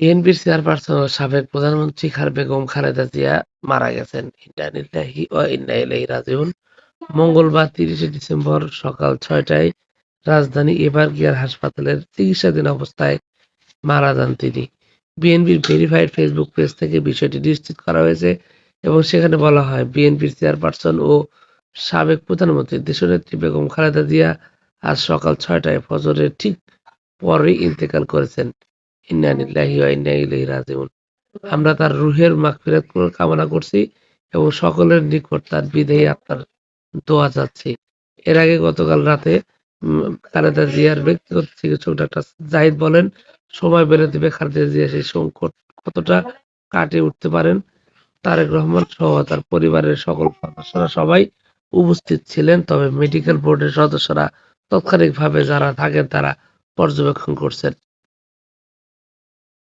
বিএনপির চেয়ারপারসন ও সাবেক প্রধানমন্ত্রী খার বেগম খালেদা জিয়া মারা গেছেন। ইন্না লিল্লাহি ওয়া ইন্না ইলাইহি রাজিউন মঙ্গলবার তিরিশে ডিসেম্বর সকাল ছয়টায় রাজধানী এবারগিয়ার হাসপাতালের চিকিৎসাধীন অবস্থায় মারা যান তিনি। বিএনপির ভেরিফাইড ফেসবুক পেজ থেকে বিষয়টি নিশ্চিত করা হয়েছে এবং সেখানে বলা হয়, বিএনপির চেয়ারপারসন ও সাবেক প্রধানমন্ত্রী দেশনেত্রী বেগম খালেদা জিয়া আজ সকাল ছয়টায় ফজরের ঠিক পরই ইন্তেকাল করেছেন। আমরা তার রুহের মাগফিরাত কামনা করছি এবং সকলের নিকট তার বিদেহী আত্মার দোয়া চাচ্ছি। এর আগে গতকাল রাতে খালেদা জিয়ার ব্যক্তিগত চিকিৎসক ডাক্তার জাহিদ বলেন, সময় বেড়ে দেবে খালেদা জিয়া সেই সংকট কতটা কাটিয়ে উঠতে পারেন। তারেক রহমান সহ তার পরিবারের সকল সদস্যরা সবাই উপস্থিত ছিলেন। তবে মেডিকেল বোর্ডের সদস্যরা তাৎক্ষণিকভাবে যারা থাকেন তারা পর্যবেক্ষণ করছেন।